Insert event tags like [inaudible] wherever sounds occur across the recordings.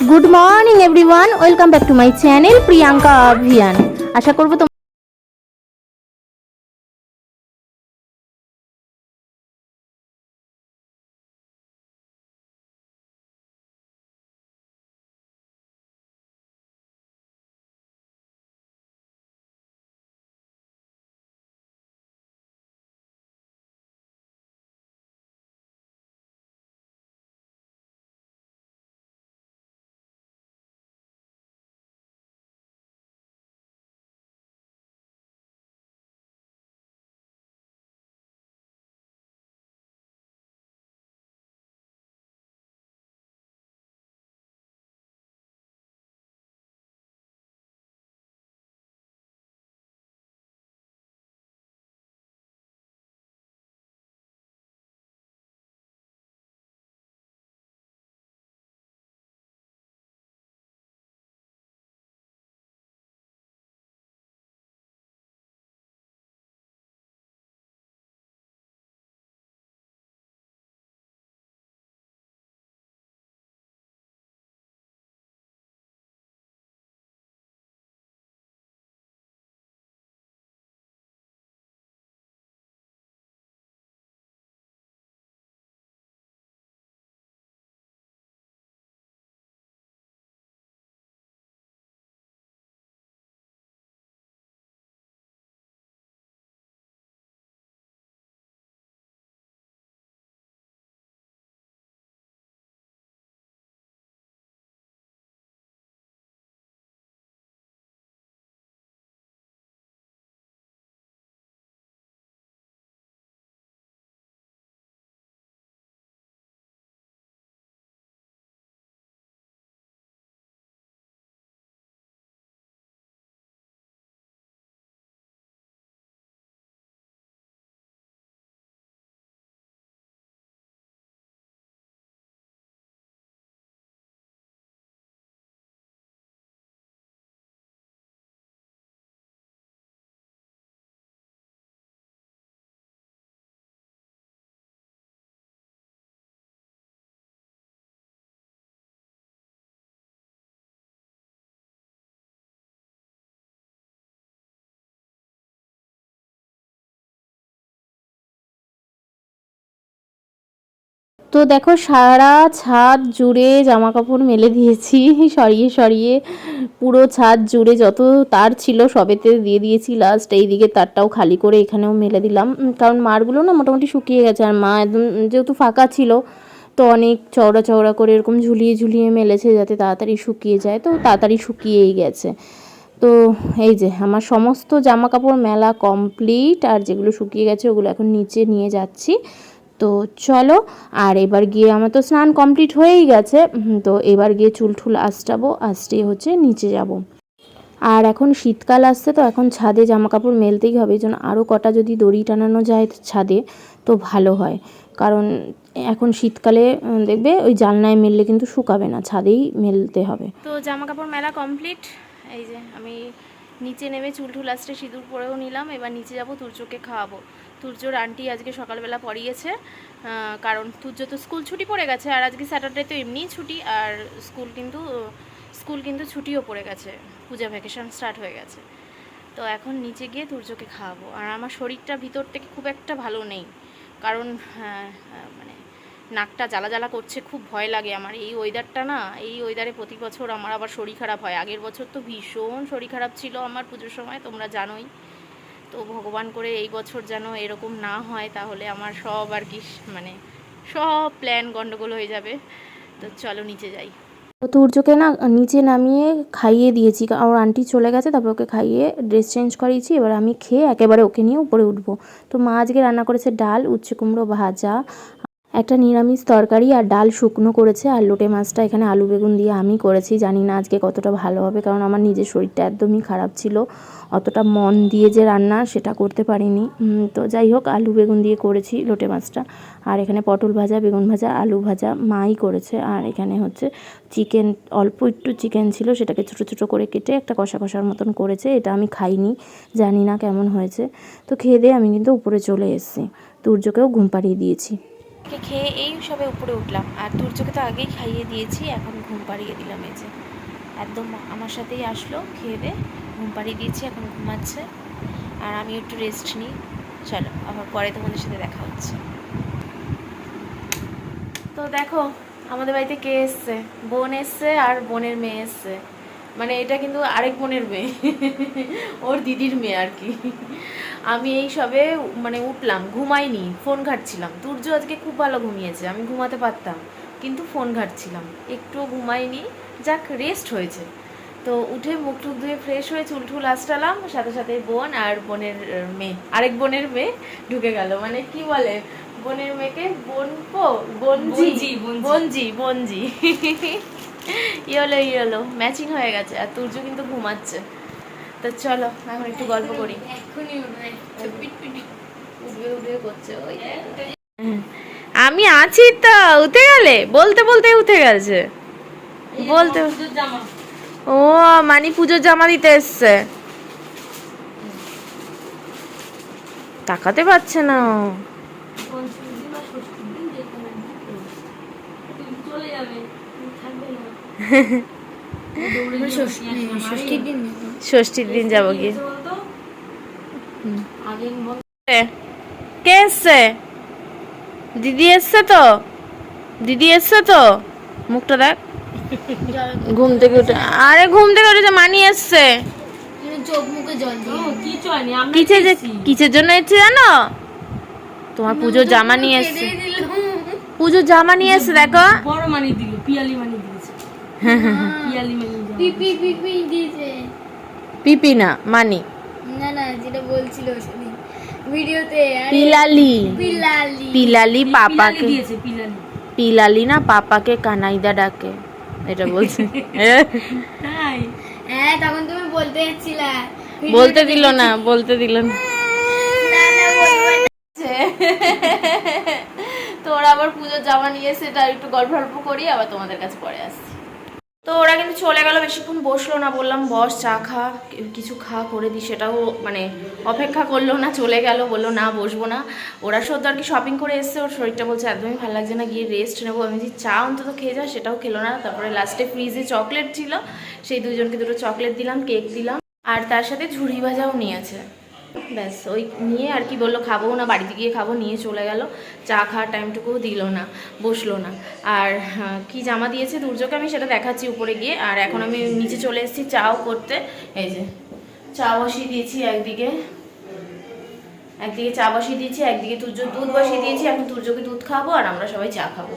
Good morning everyone welcome back to my channel Priyanka অভিয়ান আশা করব তো দেখো সারা ছাদ জুড়ে জামা কাপড় মেলে দিয়েছি, সরিয়ে সরিয়ে পুরো ছাদ জুড়ে যত তার ছিল সবেতে দিয়ে দিয়েছি। লাস্ট এই দিকে তারটাও খালি করে এখানেও মেলে দিলাম। কারণ মারগুলো না মোটামুটি শুকিয়ে গেছে আর মা একদম যেহেতু ফাঁকা ছিল, তো অনেক চওড়া চওড়া করে এরকম ঝুলিয়ে ঝুলিয়ে মেলেছে যাতে তাড়াতাড়ি শুকিয়ে যায়। তো তাড়াতাড়ি শুকিয়েই গেছে। তো এই যে আমার সমস্ত জামা কাপড় মেলা কমপ্লিট আর যেগুলো শুকিয়ে গেছে ওগুলো এখন নিচে নিয়ে যাচ্ছি। তো চলো, আর এবার গিয়ে আমার তো স্নান কমপ্লিট হয়েই গেছে। তো এবার গিয়ে চুল ঠুল আঁচটাবো আঁচড়ে হচ্ছে নিচে যাব। আর এখন শীতকাল আসছে তো এখন ছাদে জামা কাপড় মেলতেই হবে, এই জন্য আরও কটা যদি দড়ি টানানো যায় ছাদে, তো ভালো হয়। কারণ এখন শীতকালে দেখবে ওই জানলায় মেললে কিন্তু শুকাবে না, ছাদেই মেলতে হবে। তো জামা কাপড় মেলা কমপ্লিট। এই যে আমি নিচে নেমে চুল টুল আসতে সিঁদুর পরেও নিলাম, এবার নিচে যাব তুর্যকে খাওয়াবো। তুর্যর আন্টি আজকে সকালবেলা পড়িয়েছে কারণ তুর্য তো স্কুল ছুটি পড়ে গেছে আর আজকে স্যাটারডে তো এমনিই ছুটি আর স্কুল কিন্তু স্কুল কিন্তু ছুটিও পড়ে গেছে পূজা ভ্যাকেশন স্টার্ট হয়ে গেছে। তো এখন নিচে গিয়ে তুর্যকে খাওয়াবো আর আমার শরীরটা ভিতর থেকে খুব একটা ভালো নেই কারণ হ্যাঁ, হ্যাঁ, মানে নাকটা জ্বালা জ্বালা করছে খুব ভয় লাগে আমার। এই ওয়েদারটা না এই ওয়েদারে প্রতি বছর আমার আবার শরীর খারাপ হয়। আগের বছর তো ভীষণ শরীর খারাপ ছিল আমার পুজোর সময় তোমরা জানোই। তো ভগবান করে এই বছর যেন এরকম না হয়, তাহলে আমার সব আর কি মানে সব প্ল্যান গন্ডগোল হয়ে যাবে। তো চলো নিচে যাই। তো তুর্যকে না নিচে নামিয়ে খাইয়ে দিয়েছি আর আন্টি চলে গেছে, তারপর ওকে খাইয়ে ড্রেস চেঞ্জ করিয়েছি, এবার আমি খেয়ে একেবারে ওকে নিয়ে উপরে উঠবো। তো মা আজকে রান্না করেছে ডাল, উচ্ছে কুমড়ো ভাজা একটা নিরামিষ তরকারি আর ডাল শুকনো করেছে, আর লোটে মাছটা এখানে আলু বেগুন দিয়ে আমি করেছি। জানি না আজকে কতটা ভালো হবে, কারণ আমার নিজের শরীরটা একদমই খারাপ ছিল। অতটা মন দিয়ে যে রান্না সেটা করতে পারিনি। তো যাই হোক, আলু বেগুন দিয়ে করেছি লোটে মাছটা। আর এখানে পটল ভাজা, বেগুন ভাজা, আলু ভাজা মাই করেছে। আর এখানে হচ্ছে চিকেন, অল্প একটু চিকেন ছিল, সেটাকে ছোটো ছোটো করে কেটে একটা কষা কষার মতন করেছে। এটা আমি খাইনি, জানি না কেমন হয়েছে। তো খেয়ে দিয়ে আমি কিন্তু উপরে চলে এসেছি। তুর্যকেও ঘুম পাড়িয়ে দিয়েছি। কে খেয়ে এই সবে উপরে উঠলাম। আর তুর্যকে তো আগেই খাইয়ে দিয়েছি, এখন ঘুম পাড়িয়ে দিলাম এই যে। একদম আমার সাথেই আসলো, খেয়ে দে, ঘুম পাড়িয়ে দিয়েছি, এখন ঘুমাচ্ছে। আর আমি একটু রেস্ট নিই। চলো, আবার পরে তোমাদের সাথে দেখা হচ্ছে। তো দেখো, আমাদের বাড়িতে কে এসছে? বোন এসছে আর বোনের মেয়ে এসছে। মানে এটা কিন্তু আরেক বোনের মেয়ে। ওর দিদির মেয়ে আর কি। আমি এই সবে মানে উঠলাম ঘুমাইনি ফোন ঘাটছিলাম। তুর্য আজকে খুব ভালো ঘুমিয়েছে আমি ঘুমাতে পারতাম কিন্তু ফোন ঘাটছিলাম। একটুও ঘুমাইনি যাক রেস্ট হয়েছে। তো উঠে মুখ টুক ধুয়ে ফ্রেশ হয়ে চুল টুল আঁচড়ালাম সাথে সাথে বোন আর বোনের মেয়ে আরেক বোনের মেয়ে ঢুকে গেল। মানে কি বলে বোনের মেয়েকে বোন পো বনজি। বনজি, বনজি। [laughs] Yellow yellow. ম্যাচিং হয়ে গেছে। আর তুর্য কিন্তু ঘুমাচ্ছে। তো চলো এখন একটু গল্প করি। করছে ওই আমি আছি তো উঠে গেলে? বলতে বলতে উঠে গেছে। বলতে ও মানি পুজোর জামা দিতে এসছে। তাকাতে পারছে না ও। পঞ্চমী দিন বা ষষ্ঠীর দিন যে কোনো দিন। তুমি চলে যাবে তুমি থাকবে না দৌড়ে গিয়ে বসিয়ে আসলাম। ষষ্ঠীর দিন যাব গিয়ে কে? এসছে দিদি এসছে তো দিদি এসছে তো মুখটা দেখ ঘুম থেকে উঠে আরে ঘুম থেকে উঠেছে মানি এসেছি। কিসের জন্য এসছে জানো তোমার পুজোর জামা নিয়ে এসছে পুজোর জামা নিয়ে এসছে দেখো। বড় মানি দিল পিয়ালি মানি দিয়েছে পিয়ালি মানি জামা। পিপি পিপি দিয়েছে পিপি না মানি না না যেটা বলছিল ভিডিওতে পিলালি পিলালি পিলালি পাপাকে দিয়েছে পিলালি পিলালি না পাপাকে কানাইদা ডাকে। এটা বলছে। [laughs] তাই? হ্যাঁ তখন তুমি বলতে যাচ্ছিলা বলতে দিল না বলতে দিল না। না না তো ওরা আবার পুজোর জামা নিয়ে এসে এটা একটু গল্প গল্প করি আবার তোমাদের কাছে পরে আসছি। তো ওরা কিন্তু চলে গেল, বেশিক্ষণ বসল না, বললাম, বস, চা খা, কিছু খা, করে দিই সেটাও মানে অপেক্ষা করল না, চলে গেল, বলল, না, বসবো না। ওরা সদ্য আর কি শপিং করে এসছে, ওর শরীরটা বলছে, একদমই ভালো লাগছে না, গিয়ে রেস্ট নেব। আমি যে চা অন্তত খেয়ে যা, সেটাও খেলো না। তারপরে লাস্টে ফ্রিজে চকলেট ছিল, সেই দুজনকে দুটো চকলেট দিলাম কেক দিলাম, আর তার সাথে ঝুড়ি ভাজাও নিয়েছে। ব্যাস ওই নিয়ে আর কি বলল খাব না বাড়িতে গিয়ে খাব নিয়ে চলে গেল। চা খাওয়ার টাইমটুকুও দিল না বসল না। আর হ্যাঁ, কি জামা দিয়েছে? দুর্যোগে আমি সেটা দেখাচ্ছি উপরে গিয়ে। আর এখন আমি নিচে চলে এসেছি চাও করতে। এই যে চা বসিয়ে দিয়েছি একদিকে। একদিকে চা বসিয়ে দিয়েছি একদিকে তুর্য দুধ বসিয়ে দিয়েছি। এখন তুর্যকে দুধ খাব আর আমরা সবাই চা খাব।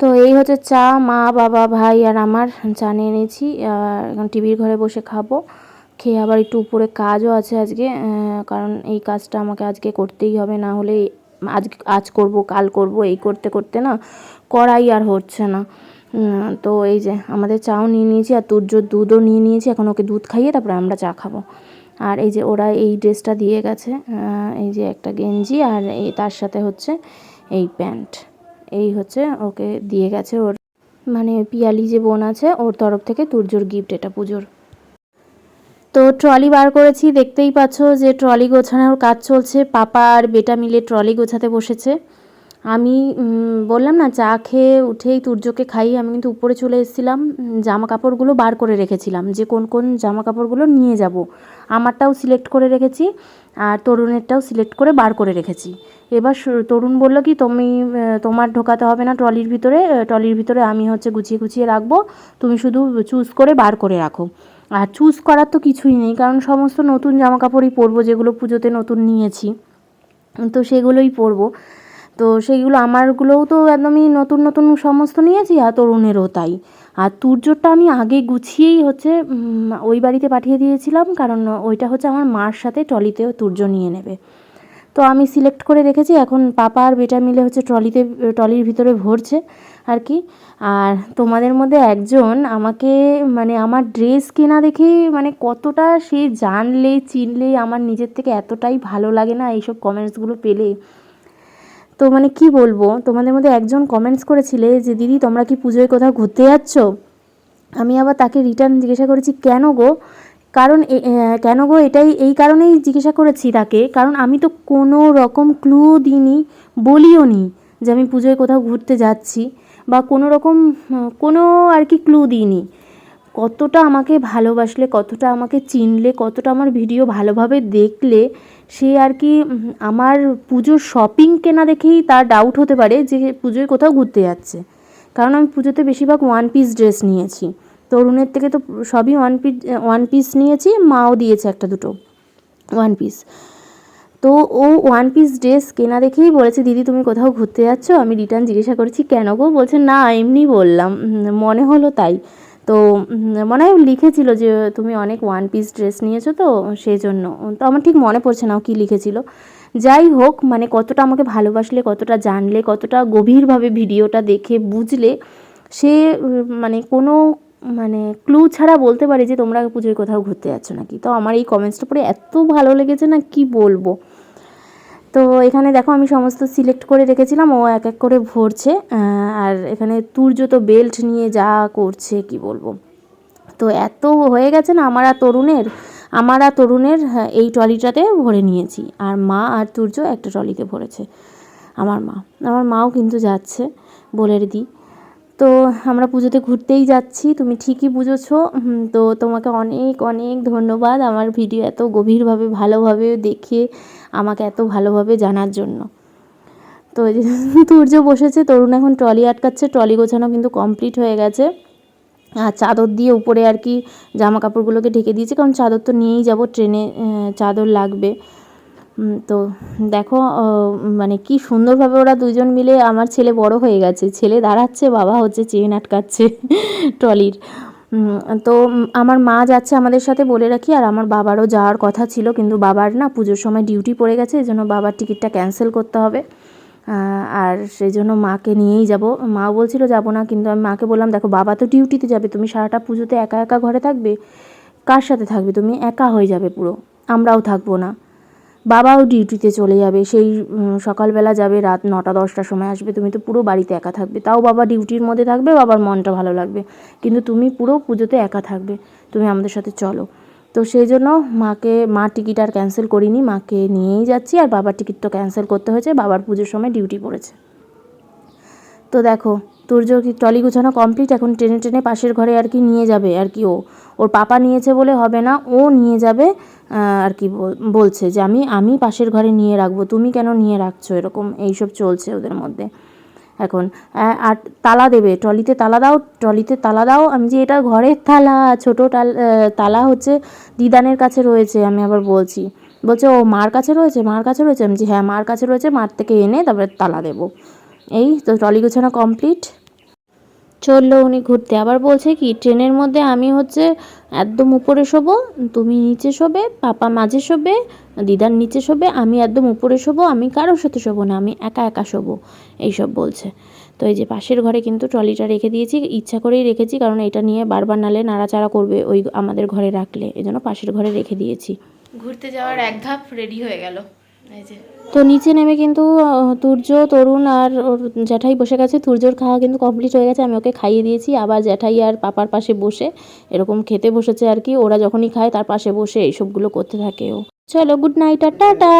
তো এই হচ্ছে চা মা বাবা ভাই আর আমার। চা নিয়ে নিয়েছি এখন টিভির ঘরে বসে খাব। খেয়ে আবার একটু উপরে কাজও আছে আজকে কারণ এই কাজটা আমাকে আজকে করতেই হবে, না হলে আজ আজ করব, কাল করব, এই করতে করতে না করাই আর হচ্ছে না। তো এই যে আমাদের চাও নিয়ে নিয়েছি আর তুর্য দুধও নিয়ে নিয়েছি, এখন ওকে দুধ খাইয়ে তারপরে আমরা চা খাব। আর এই যে ওরা এই ড্রেসটা দিয়ে গেছে এই যে একটা গেঞ্জি আর এই তার সাথে হচ্ছে এই প্যান্ট। এই হচ্ছে ওকে দিয়ে গেছে ওর মানে পিয়ালি যে বোন আছে, ওর তরফ থেকে তুর্যর গিফট এটা পুজোর। তো ট্রলি বার করেছি, দেখতেই পাচ্ছ যে ট্রলি গোছানোর কাজ চলছে। পাপা আর বেটা মিলে ট্রলি গোছাতে বসেছে। আমি বললাম না, চা খেয়ে উঠেই তুর্যকে খাইয়ে আমি কিন্তু উপরে চলে এসেছিলাম। জামা কাপড়গুলো বার করে রেখেছিলাম যে কোন কোন জামা কাপড়গুলো নিয়ে যাব। আমারটাও সিলেক্ট করে রেখেছি আর তরুণেরটাও সিলেক্ট করে বার করে রেখেছি। এবার তরুণ বলল কি, তুমি তোমার ঢোকাতে হবে না ট্রলির ভিতরে ট্রলির ভিতরে আমি হচ্ছে গুছিয়ে গুছিয়ে রাখব। তুমি শুধু চুজ করে বার করে রাখো। আর চুজ করার তো কিছুই নেই, কারণ সমস্ত নতুন জামা কাপড়ই পরবো, যেগুলো পুজোতে নতুন নিয়েছি। তো সেগুলোই পরবো। তো সেইগুলো আমারগুলোও তো একদমই নতুন নতুন সমস্ত নিয়েছি, আর তরুণেরও তাই। আর তুর্যটা আমি আগে গুছিয়েই হচ্ছে ওই বাড়িতে পাঠিয়ে দিয়েছিলাম, কারণ ওইটা হচ্ছে আমার মার সাথে টলিতেও তুর্য নিয়ে নেবে। তো আমি সিলেক্ট করে রেখেছি। এখন পাপা আর বেটা মিলে হচ্ছে ট্রলিতে, ট্রলির ভিতরে ভরছে আর কি। আর তোমাদের মধ্যে একজন আমাকে মানে আমার ড্রেস কেনা দেখে মানে কতটা সে জানলে, চিনলে, আমার নিজের থেকে এতটাই ভালো লাগে না এইসব কমেন্টসগুলো পেলে। তো মানে কি বলব, তোমাদের মধ্যে একজন কমেন্টস করেছিলে যে, দিদি, তোমরা কি পুজোয় কোথাও ঘুরতে যাচ্ছ? আমি আবার তাকে রিটার্ন জিজ্ঞাসা করেছি, কেন গো? কারণ কেন গো? এটাই, এই কারণেই জিজ্ঞাসা করেছি তাকে। কারণ আমি তো কোনো রকম ক্লু দিইনি, বলিও নি যে আমি পুজোয় কোথাও ঘুরতে যাচ্ছি বা কোনো রকম, কোনো আর কি ক্লু দিইনি। কতটা আমাকে ভালোবাসলে, কতটা আমাকে চিনলে, কতটা আমার ভিডিও ভালোভাবে দেখলে, সে আর কি আমার পুজোর শপিং কেনা দেখেই তার ডাউট হতে পারে যে পুজোয় কোথাও ঘুরতে যাচ্ছে। কারণ আমি পুজোতে বেশিরভাগ ওয়ান পিস ড্রেস নিয়েছি। তরুণের থেকে তো সবই ওয়ান পিস ওয়ান পিস নিয়েছি, মাও দিয়েছে একটা দুটো ওয়ান পিস তো ও ওয়ান পিস ড্রেস কেনা দেখেই বলেছে, দিদি, তুমি কোথাও ঘুরতে যাচ্ছ? আমি রিটার্ন জিজ্ঞাসা করেছি, কেন গো? বলছে, না, এমনি বললাম। মনে হলো তাই। তো মনে হয় লিখেছিল যে, তুমি অনেক ওয়ান পিস ড্রেস নিয়েছো তো সেই জন্য তো আমার ঠিক মনে পড়ছে না ও কী লিখেছিল। যাই হোক মানে কতটা আমাকে ভালোবাসলে, কতটা জানলে, কতটা গভীরভাবে ভিডিওটা দেখে, বুঝলে, সে মানে কোনো মানে ক্লু ছাড়া বলতে পারি যে তোমরা পুজোয় কোথাও ঘুরতে যাচ্ছ নাকি। তো আমার এই কমেন্টসটা পড়ে এত ভালো লেগেছে না কি বলব। তো এখানে দেখো আমি সমস্ত সিলেক্ট করে রেখেছিলাম ও এক এক করে ভরছে আর এখানে তুর্য তো বেল্ট নিয়ে যা করছে কি বলব। তো এত হয়ে গেছে না আমার আর তরুণের আমার আর তরুণের হ্যাঁ, এই ট্রলিটাতে ভরে নিয়েছি। আর মা আর তুর্য একটা ট্রলিতে ভরেছে আমার মা। আমার মাও কিন্তু যাচ্ছে বলে দিই তো আমরা পুজোতে ঘুরতেই যাচ্ছি, তুমি ঠিকই বুঝেছ। তো তোমাকে অনেক অনেক ধন্যবাদ আমার ভিডিও এত গভীরভাবে, ভালোভাবে দেখে আমাকে এত ভালোভাবে জানার জন্য। তো এই যে তুর্য বসেছে, তরুণ এখন ট্রলি আটকাচ্ছে, ট্রলি গোছানো কিন্তু কমপ্লিট হয়ে গেছে। আর চাদর দিয়ে উপরে আর কি জামা কাপড়গুলোকে ঢেকে দিয়েছে, কারণ চাদর তো নিয়েই যাব, ট্রেনে চাদর লাগবে। তো দেখো মানে কি সুন্দরভাবে ওরা দুজন মিলে আমার ছেলে বড় হয়ে গেছে। ছেলে দাঁড়াচ্ছে, বাবা হচ্ছে চেন আটকাচ্ছে ট্রলির। তো আমার মা যাচ্ছে আমাদের সাথে বলে রাখি, আর আমার বাবারও যাওয়ার কথা ছিল, কিন্তু বাবার না পুজোর সময় ডিউটি পড়ে গেছে এই জন্য বাবার টিকিটটা ক্যান্সেল করতে হবে। আর সেই জন্য মাকে নিয়েই যাব। মা বলছিল, যাব না। কিন্তু আমি মাকে বললাম, দেখো, বাবা তো ডিউটিতে যাবে, তুমি সারাটা পুজোতে একা একা ঘরে থাকবে? কার সাথে থাকবে? তুমি একা হয়ে যাবে পুরো। আমরাও থাকব না। বাবাও ডিউটিতে চলে যাবে, সেই সকালবেলা যাবে, রাত নটা, দশটার সময় আসবে, তুমি তো পুরো বাড়িতে একা থাকবে। তাও বাবা ডিউটির মধ্যে থাকবে, বাবার মনটা ভালো লাগবে। কিন্তু তুমি পুরো পুজোতে একা থাকবে, তুমি আমাদের সাথে চলো। তো সেই জন্য মাকে, মা টিকিট আর ক্যান্সেল করিনি, মাকে নিয়েই যাচ্ছি, আর বাবার টিকিট তো ক্যান্সেল করতে হয়েছে, বাবার পুজোর সময় ডিউটি পড়েছে। তো দেখো তুর্য কি ট্রলি গুছানো কমপ্লিট, এখন টেনে টেনে পাশের ঘরে আর কি নিয়ে যাবে আর কি ও। ওর পাপা নিয়েছে বলে হবে না, ও নিয়ে যাবে আর কি বলছে যে আমি আমি পাশের ঘরে নিয়ে রাখব, তুমি কেন নিয়ে রাখছো? এরকম এইসব চলছে ওদের মধ্যে। এখন আর তালা দেবে, ট্রলিতে তালা দাও, ট্রলিতে তালা দাও, আমি যে এটা ঘরের তালা, ছোটো তালা হচ্ছে দিদানের কাছে রয়েছে, আমি আবার বলছি। বলছে, ও মার কাছে রয়েছে, মার কাছে রয়েছে? আমি যে হ্যাঁ মার কাছে রয়েছে, মার থেকে এনে তারপরে তালা দেবো। এই তো ট্রলি গোছানো কমপ্লিট। চলল, উনি ঘুরতে। আবার বলছে কি, ট্রেনের মধ্যে আমি হচ্ছে একদম উপরে শোবো, তুমি নিচে শোবে, পাপা মাঝে শোবে, দিদার নিচে শোবে, আমি একদম উপরে শোবো, আমি কারোর সাথে শোবো না, আমি একা একা শোবো, এইসব বলছে। তো এই যে পাশের ঘরে কিন্তু ট্রলিটা রেখে দিয়েছি, ইচ্ছা করেই রেখেছি, কারণ এটা নিয়ে বারবার নালে নাড়াচাড়া করবে ওই আমাদের ঘরে রাখলে এই জন্য পাশের ঘরে রেখে দিয়েছি। ঘুরতে যাওয়ার এক ধাপ রেডি হয়ে গেল। তো নিচে নেমে কিন্তু তুর্য, তরুণ আর ওর জ্যাঠাই বসে গেছে। তুর্যর খাওয়া কিন্তু কমপ্লিট হয়ে গেছে। আমি ওকে খাইয়ে দিয়েছি। আবার জ্যাঠাই আর পাপার পাশে বসে এরকম খেতে বসেছে আর কি। ওরা যখনই খায়, তার পাশে বসে এইসবগুলো করতে থাকে ও। চলো গুড নাইট আর টাটা।